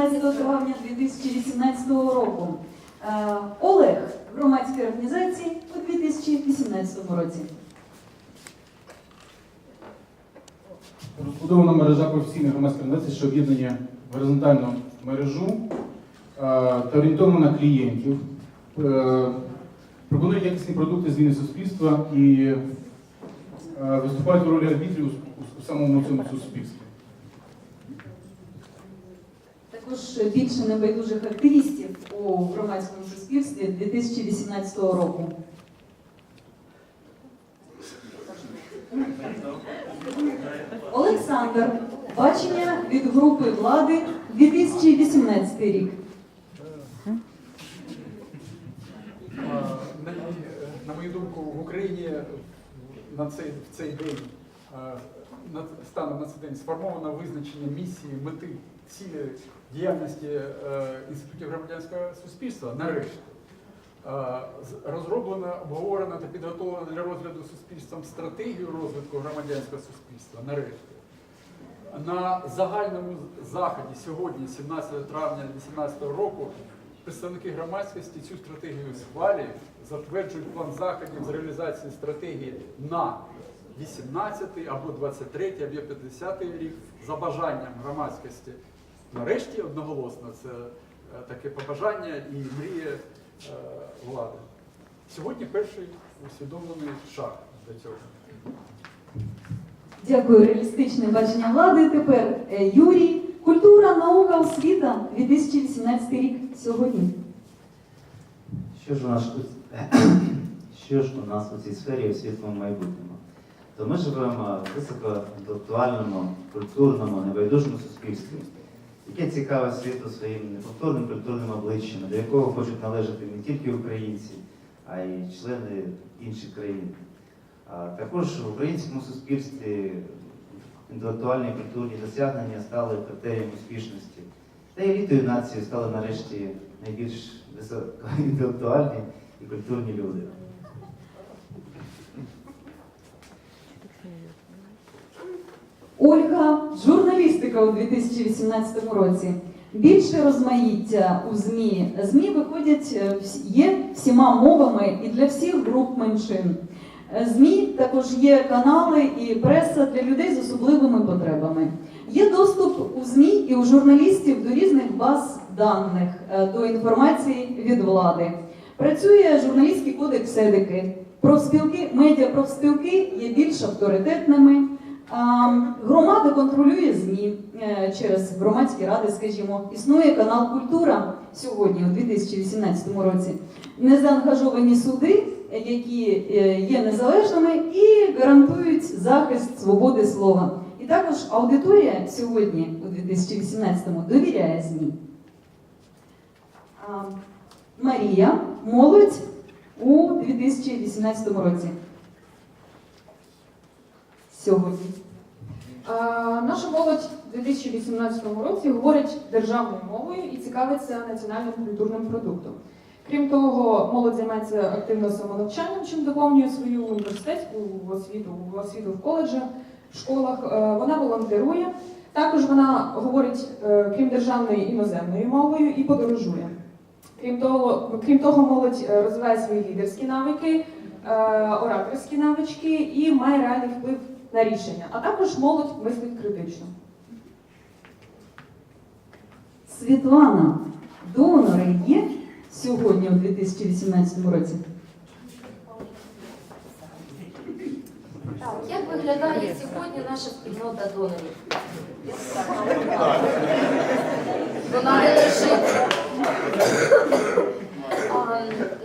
18 травня 2018 року. Е, Олег громадської організації у 2018 році. Розбудована мережа професійних громадських організацій, що об'єднання в горизонтальну мережу е, та орієнтована на клієнтів, е, пропонують якісні продукти зміни суспільства і виступають в ролі арбітрів у самому цьому суспільстві. Також більше небайдужих активістів у громадському суспільстві 2018 року. Олександр. Бачення від групи влади 2018 рік. На, мою думку, в Україні на цей, в цей день станом на цей день сформовано визначення місії, мети, цілі діяльності е, інститутів громадянського суспільства нарешті. А, з- Розроблено, обговорено та підготовлено для розгляду суспільством стратегію розвитку громадянського суспільства нарешті. На загальному заході сьогодні, 17 травня 2018 року, представники громадськості цю стратегію схвалюють, затверджують план заходів з реалізації стратегії на 18 або 23 або 50 рік за бажанням громадськості. Нарешті одноголосно це е, таке побажання і мрія е, влади. Сьогодні перший усвідомлений шаг до цього. Дякую, реалістичне бачення влади. Тепер е, Юрій. Культура, наука, освіта 2018 рік сьогодні. Що ж у нас тут- що ж у нас у цій сфері у світлому майбутньому? То ми живемо в високоінтелектуальному, культурному, небайдужому суспільстві, яке цікаве світу своїм неповторним культурним обличчям, до якого хочуть належати не тільки українці, а й члени інших країн. Також в українському суспільстві інтелектуальні і культурні досягнення стали критерієм успішності. Та елітою нації стали нарешті найбільш високоінтелектуальні і культурні люди. Ольга, журналістика у 2018 році. Більше розмаїття у ЗМІ. ЗМІ виходять е, є всіма мовами і для всіх груп меншин. Е, ЗМІ також є канали і преса для людей з особливими потребами. Є доступ у ЗМІ і у журналістів до різних баз даних, е, до інформації від влади. Працює журналістський кодекс едики. Профспілки, медіапрофспілки є більш авторитетними. Громада контролює ЗМІ е, через громадські ради, скажімо. Існує канал Культура сьогодні, у 2018 році. Незаангажовані суди, які е, є незалежними і гарантують захист свободи слова. І також аудиторія сьогодні, у 2018-му, довіряє ЗМІ. Марія, молодь у 2018 році. Сьогодні. Наша молодь у 2018 році говорить державною мовою і цікавиться національним культурним продуктом. Крім того, молодь займається активно самонавчанням, чим доповнює свою університетську освіту, освіту в коледжах, в школах. Е, Вона волонтерує. Також вона говорить, е, крім державної іноземною мовою, і подорожує. Крім того, крім того, молодь е, розвиває свої лідерські навики, ораторські навички і має реальний вплив на рішення, а також молодь мислить критично. Світлана, донори є сьогодні у 2018 році? Так, як виглядає сьогодні наша спільнота донорів? Вона не лежить.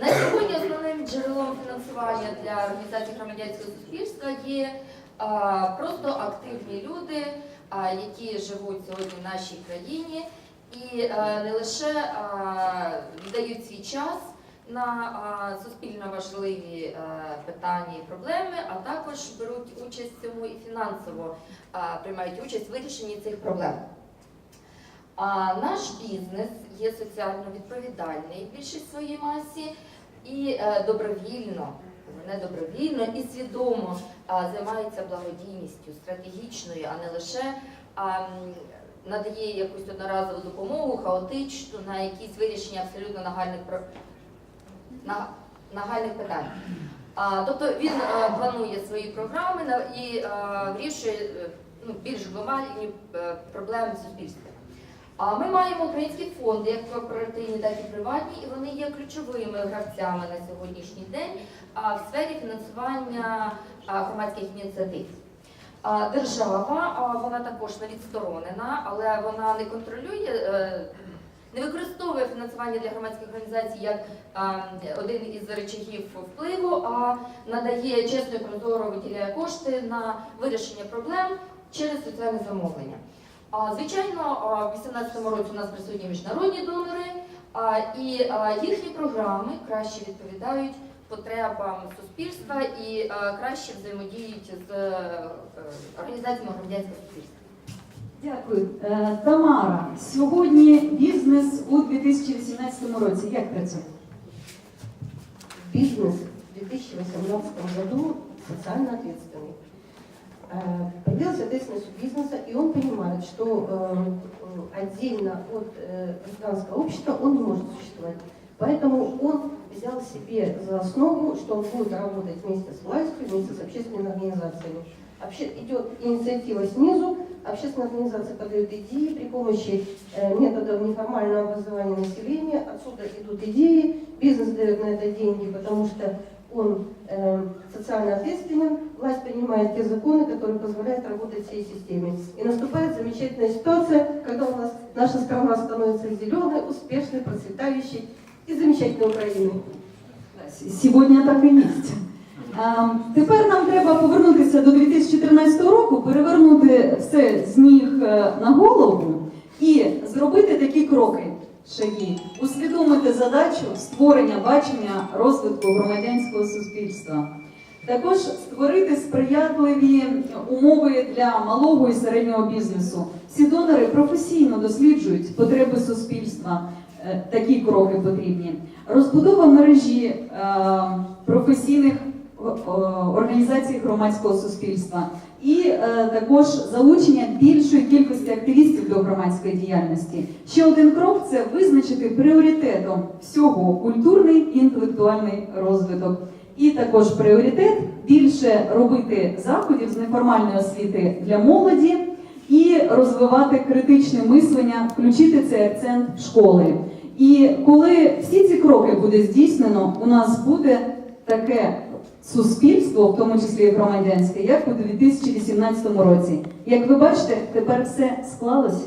На сьогодні основним джерелом фінансування для організації громадянського суспільства є просто активні люди, які живуть сьогодні в нашій країні і не лише а, віддають свій час на суспільно важливі е, питання і проблеми, а також беруть участь в цьому і фінансово приймають участь в вирішенні цих проблем. А наш бізнес є соціально відповідальний в більшій своїй масі і е, добровільно, не добровільно і свідомо а, займається благодійністю стратегічною, а не лише надає якусь одноразову допомогу, хаотичну, на якісь вирішення абсолютно нагальних нагальних питань. Тобто він е, планує свої програми і е, вирішує е, ну, більш глобальні проблеми в суспільстві. А ми маємо українські фонди, як корпоративні, так і приватні, і вони є ключовими гравцями на сьогоднішній день в сфері фінансування громадських ініціатив. Держава, вона також не відсторонена, але вона не контролює, е, не використовує фінансування для громадських організацій як один із речагів впливу, а надає чесно і прозоро виділяє кошти на вирішення проблем через соціальне замовлення. Звичайно, в 2018 році у нас присутні міжнародні донори, і їхні програми краще відповідають потребам суспільства і краще взаємодіють з е, організаціями громадянського суспільства. Дякую. Е, Тамара, сьогодні бізнес у 2018 році як працює? Бизнес в 2018 году социально ответственный. Э, Появилась ответственность у бизнеса, и он понимает, что э, отдельно от э, гражданского общества он не может существовать. Поэтому он взял себе за основу, что он будет работать вместе с властью, вместе с общественными организациями. Обще- идет инициатива снизу, общественные организации подают идеи при помощи методов неформального образования населения. Отсюда идут идеи, бизнес дает на это деньги, потому что он э, социально ответственен, власть принимает те законы, которые позволяют работать всей системе. И наступает замечательная ситуация, когда у нас наша страна становится зеленой, успешной, процветающей и замечательной Украиной. Сьогодні так і є. А, Тепер нам треба повернутися до 2014 року, перевернути все з ніг е, на голову і зробити такі кроки, шаги, усвідомити задачу створення бачення розвитку громадянського суспільства. Також створити сприятливі умови для малого і середнього бізнесу. Всі донори професійно досліджують потреби суспільства. Е, Такі кроки потрібні. Розбудова мережі е, професійних організацій громадського суспільства і е, також залучення більшої кількості активістів до громадської діяльності. Ще один крок це визначити пріоритетом всього культурний і інтелектуальний розвиток. І також пріоритет більше робити заходів з неформальної освіти для молоді і розвивати критичне мислення, включити цей акцент школи. І коли всі ці кроки буде здійснено, у нас буде таке суспільство, в тому числі і громадянське, як у 2018 році. Як ви бачите, тепер все склалось